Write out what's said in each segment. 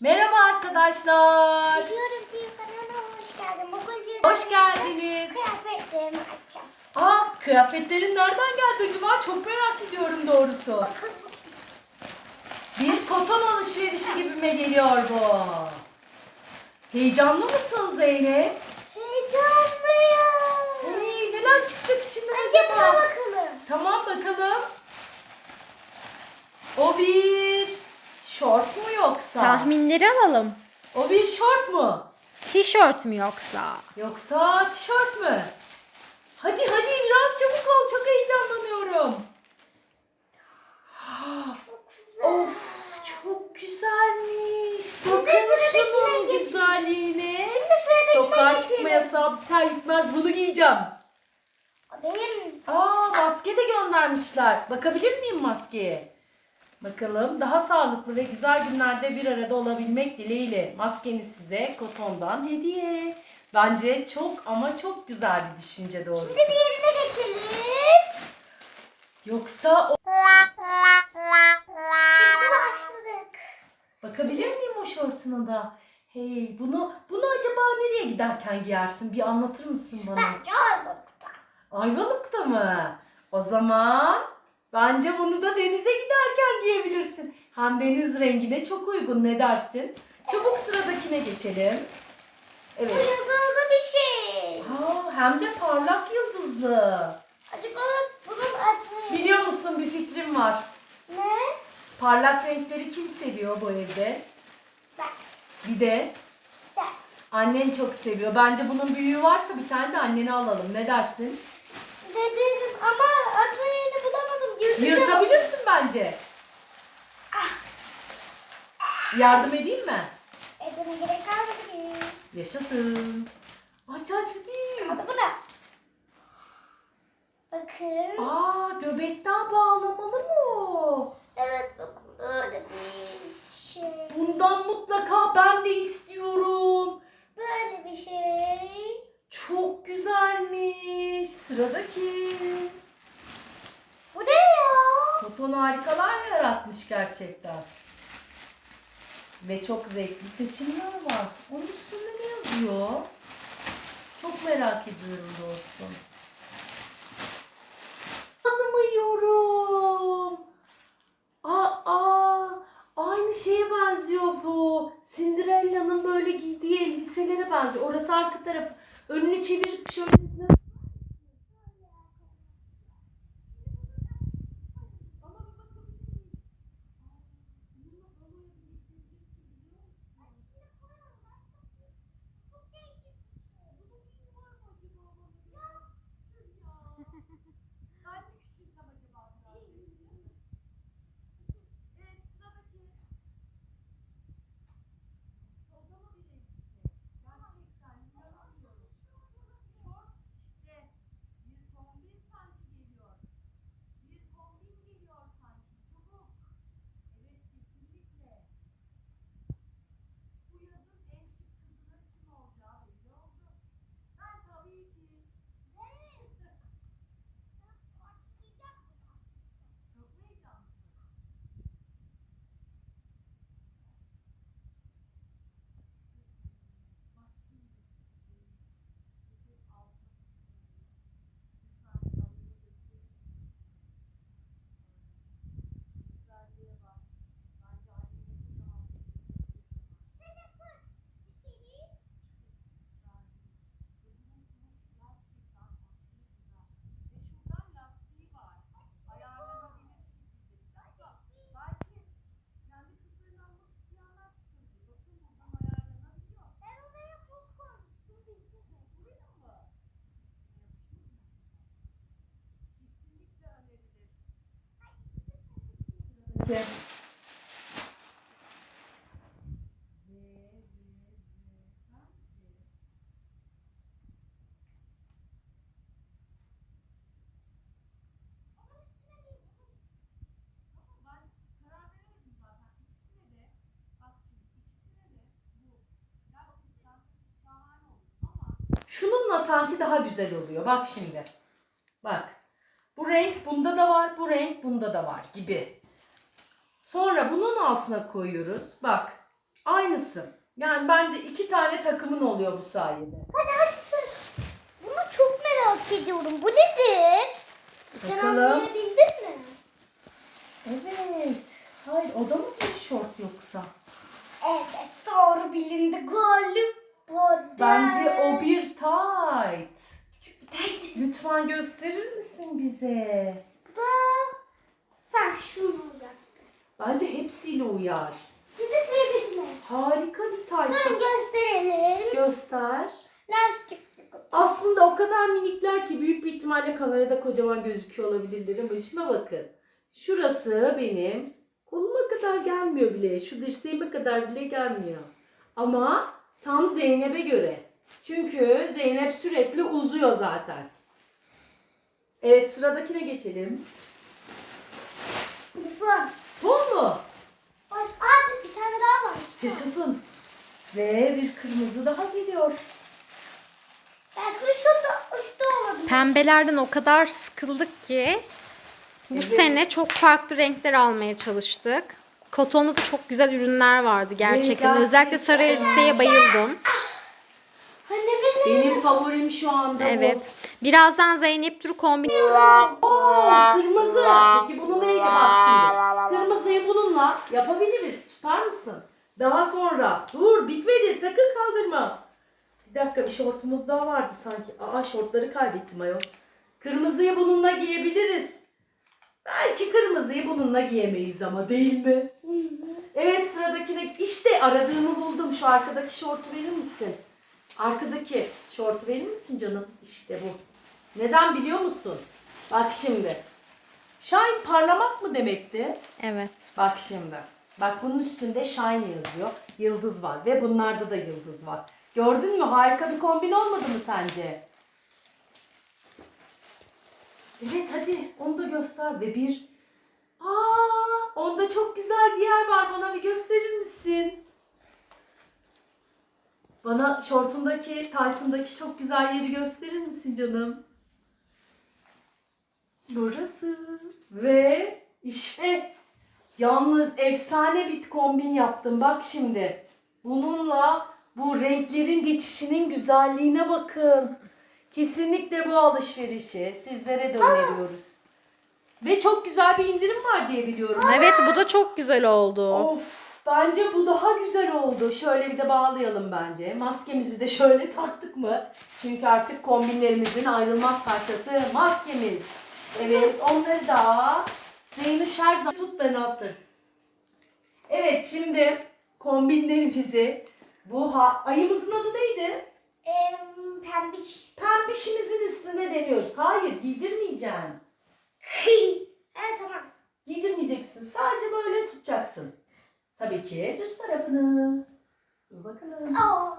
Merhaba arkadaşlar. Biliyorum ki kanalına hoş geldin. Bugün size Hoş geldiniz. kıyafetlerimi açacağız. Aa kıyafetlerin nereden geldi acaba? Çok merak ediyorum doğrusu. Bir koton alışverişi gibime geliyor bu. Heyecanlı mısın Zeynep? heyecanlıyım. Hey, neler çıkacak içinden Önce buna acaba? bakalım. Tamam bakalım. O bir şort mu yoksa? Tahminleri alalım. O bir şort mu? Tişört mü yoksa? Yoksa tişört mü? Hadi hadi biraz çabuk ol. Çok heyecanlanıyorum. Çok güzel. Of çok güzelmiş. Bakın şunun güzelliğine. Şimdi sıradakine Sokağa geçelim. çıkma yasağı biter bitmez bunu giyeceğim. Benim. Aa maske de göndermişler. Bakabilir miyim maskeye? Bakalım daha sağlıklı ve güzel günlerde bir arada olabilmek dileğiyle maskeniz size kotondan hediye. Bence çok ama çok güzel bir düşünce doğrusu. Şimdi diğerine geçelim. Yoksa o... Şimdi başladık. bakabilir miyim o şortuna da? Hey bunu bunu acaba nereye giderken giyersin? Bir anlatır mısın bana? Bence Ayvalık'ta. Ayvalık'ta mı? O zaman bence bunu da denize giderken giyebilirsin. Hem deniz rengine çok uygun ne dersin? Çabuk sıradakine geçelim. Evet. yıldızlı bir şey. Aa, hem de parlak yıldızlı. Acaba bunun açmayı... Biliyor musun bir fikrim var. Ne? Parlak renkleri kim seviyor bu evde? Ben. Bir de Ben. annen çok seviyor. Bence bunun büyüğü varsa bir tane de annene alalım. Ne dersin? Dedim ama. Yırtacağım. Yırtabilirsin bence. Yardım edeyim mi? Edeme gerek kalmadı ki. Yaşasın. Aç aç değil. Hadi bu da. Bakın. Aa göbekten bağlamalı mı o? Evet bakın böyle bir şey. Bundan mutlaka ben de istiyorum. Böyle bir şey. Çok güzelmiş. Sıradaki. Bu ne ya? Koton harikalar yaratmış gerçekten. Ve çok zevkli seçimler var. Onun üstünde ne yazıyor? Çok merak ediyorum dostum. Tanımıyorum. Aa, aynı şeye benziyor bu. Cinderella'nın böyle giydiği elbiselere benziyor. Orası arka tarafı. Önünü çevirip şöyle Şununla sanki daha güzel oluyor. Bak şimdi. Bak. Bu renk bunda da var, bu renk bunda da var gibi. Sonra bunun altına koyuyoruz. Bak. Aynısı. Yani bence iki tane takımın oluyor bu sayede. Bunu çok merak ediyorum. Bu nedir? Sen Bakalım. anlayabildin mi? Evet. Hayır o da mı bir şort yoksa? Evet doğru bilindi galiba. Bence o bir tight. Lütfen gösterir misin bize? Bu sen şunu yap. Bence hepsiyle uyar. Şimdi sıra gitme. Harika bir Durun tight. gösterelim. Göster. Lastik. Aslında o kadar minikler ki büyük bir ihtimalle kamerada kocaman gözüküyor olabilirler ama şuna bakın. Şurası benim koluma kadar gelmiyor bile. Şu dirseğime kadar bile gelmiyor. Ama tam Zeynep'e göre. Çünkü Zeynep sürekli uzuyor zaten. Evet sıradakine geçelim. Bu Baş... Aa bir tane daha var. Yaşasın. Ve bir kırmızı daha geliyor. Belki üstte, üstte olabilir. Pembelerden o kadar sıkıldık ki bu Evet. sene çok farklı renkler almaya çalıştık. Kotonda da çok güzel ürünler vardı gerçekten. gerçekten. Özellikle sarı elbiseye bayıldım. Benim favorim şu anda bu. Evet. Birazdan Zeynep Duru kombin Aa, kırmızı. Peki bunu neydi bak şimdi. Kırmızıyı bununla yapabiliriz. Tutar mısın? Daha sonra. Dur bitmedi sakın kaldırma. Bir dakika bir şortumuz daha vardı sanki. Aa şortları kaybettim ayol. Kırmızıyı bununla giyebiliriz. Belki kırmızıyı bununla giyemeyiz ama değil mi? Evet sıradakine işte aradığımı buldum. Şu arkadaki şortu verir misin? Arkadaki şortu verir misin canım? İşte bu. Neden biliyor musun? Bak şimdi. Shine parlamak mı demekti? Evet. Bak şimdi. Bak bunun üstünde shine yazıyor. Yıldız var ve bunlarda da yıldız var. Gördün mü? Harika bir kombin olmadı mı sence? Evet hadi onu da göster ve bir Aa, onda çok güzel bir yer var. Bana bir gösterir misin? Bana şortundaki, taytındaki çok güzel yeri gösterir misin canım? Burası. Ve işte yalnız efsane bir kombin yaptım. Bak şimdi. Bununla bu renklerin geçişinin güzelliğine bakın. Kesinlikle bu alışverişi sizlere de öneriyoruz. Ve çok güzel bir indirim var diye biliyorum. Evet bu da çok güzel oldu. Of bence bu daha güzel oldu. Şöyle bir de bağlayalım bence. Maskemizi de şöyle taktık mı? Çünkü artık kombinlerimizin ayrılmaz parçası maskemiz. Evet onları da Zeynep her zaman tut ben attır. Evet şimdi kombinlerimizi bu ha- ayımızın adı neydi? Em, pembiş. Pembişimizin üstüne deniyoruz. Hayır giydirmeyeceksin. Evet tamam. Giydirmeyeceksin. Sadece böyle tutacaksın. Tabii ki düz tarafını. Dur bakalım. Aa.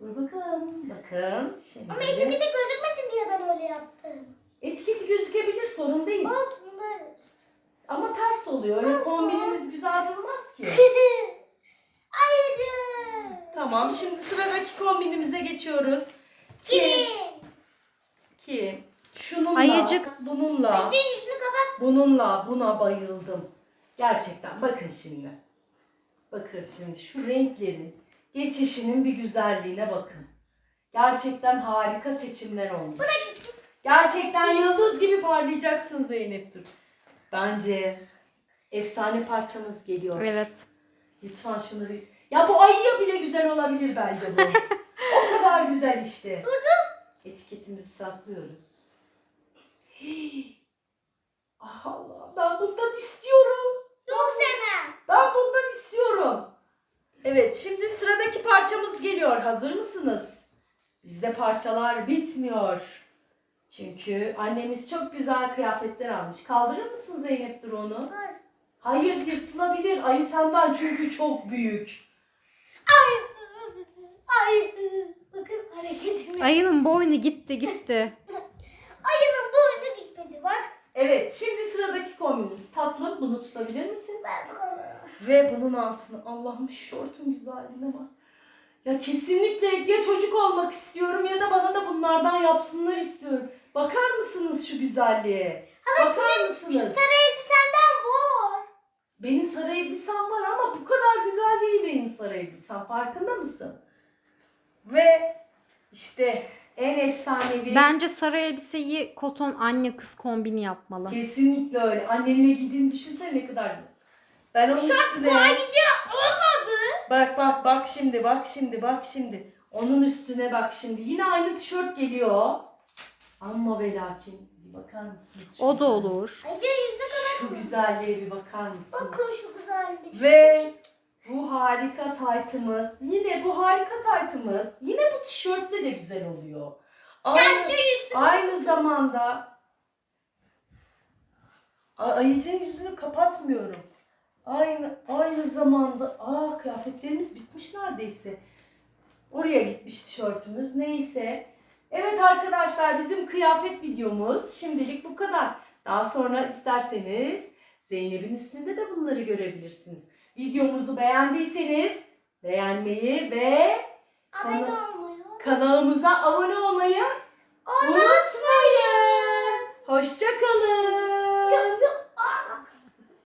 Dur bakalım. Bakın. Şimdi. Ama etiketi gözükmesin diye ben öyle yaptım. Etiketi gözükebilir sorun değil. Olsun böyle. Ama ters oluyor. Öyle Olsun. kombinimiz güzel durmaz ki. Hayır. Tamam şimdi sıradaki kombinimize geçiyoruz. Ki, Kimin? ki şununla, Ayıcık. bununla, Ayıcığın yüzünü kapat. bununla buna bayıldım. Gerçekten bakın şimdi. Bakın şimdi şu renklerin geçişinin bir güzelliğine bakın. Gerçekten harika seçimler olmuş. Gerçekten yıldız gibi parlayacaksın Zeynep Dur. Bence efsane parçamız geliyor. Evet. Lütfen şunları... Ya bu ayıya bile güzel olabilir bence bu. o kadar güzel işte. Durdum. Etiketimizi saklıyoruz. Hii. Ah Allah ben bundan istiyorum. Yok sana. Ben istiyorum. Evet şimdi sıradaki parçamız geliyor. Hazır mısınız? Bizde parçalar bitmiyor. Çünkü annemiz çok güzel kıyafetler almış. Kaldırır mısın Zeynep dur onu? Dur. Hayır yırtılabilir. Ayı senden çünkü çok büyük. Ay. Ay. Bakın hareketimi. Ayının boynu gitti gitti. Ayının boynu gitmedi bak. Evet şimdi sıradaki kombinimiz. Tatlım bunu tutabilir misin? Ver bakalım. Ve bunun altına Allah'ım şu şortun güzelliğine bak. Ya kesinlikle ya çocuk olmak istiyorum ya da bana da bunlardan yapsınlar istiyorum. Bakar mısınız şu güzelliğe? Hala Bakar Şu mısınız? sarı elbisenden var. benim sarı elbisem var ama bu kadar güzel değil benim sarı elbisem. Farkında mısın? Ve işte en efsanevi Bence sarı elbiseyi koton anne kız kombini yapmalı. kesinlikle öyle. Annenle gidin düşünsene ne kadar güzel. Ben onun üstüne Ayrıca olmadı. bak bak bak şimdi bak şimdi bak şimdi. Onun üstüne bak şimdi. Yine aynı tişört geliyor. Ama ve lakin bir bakar mısınız? şu O da güzel- olur. Ayrıca yüzüne kadar. Şu güzelliğe bir bakar mısınız? Bakın şu güzellik. Ve bu harika taytımız, yine bu harika taytımız, yine bu tişörtle de güzel oluyor. Aynı, aynı zamanda A- Ayıcı'nın yüzünü kapatmıyorum. Aynı aynı zamanda aa kıyafetlerimiz bitmiş neredeyse. Oraya gitmiş tişörtümüz neyse. Evet arkadaşlar bizim kıyafet videomuz şimdilik bu kadar. Daha sonra isterseniz Zeynep'in üstünde de bunları görebilirsiniz. Videomuzu beğendiyseniz beğenmeyi ve Abone Bana- olmayı. kanalımıza abone olmayı unutmayın. Hoşçakalın.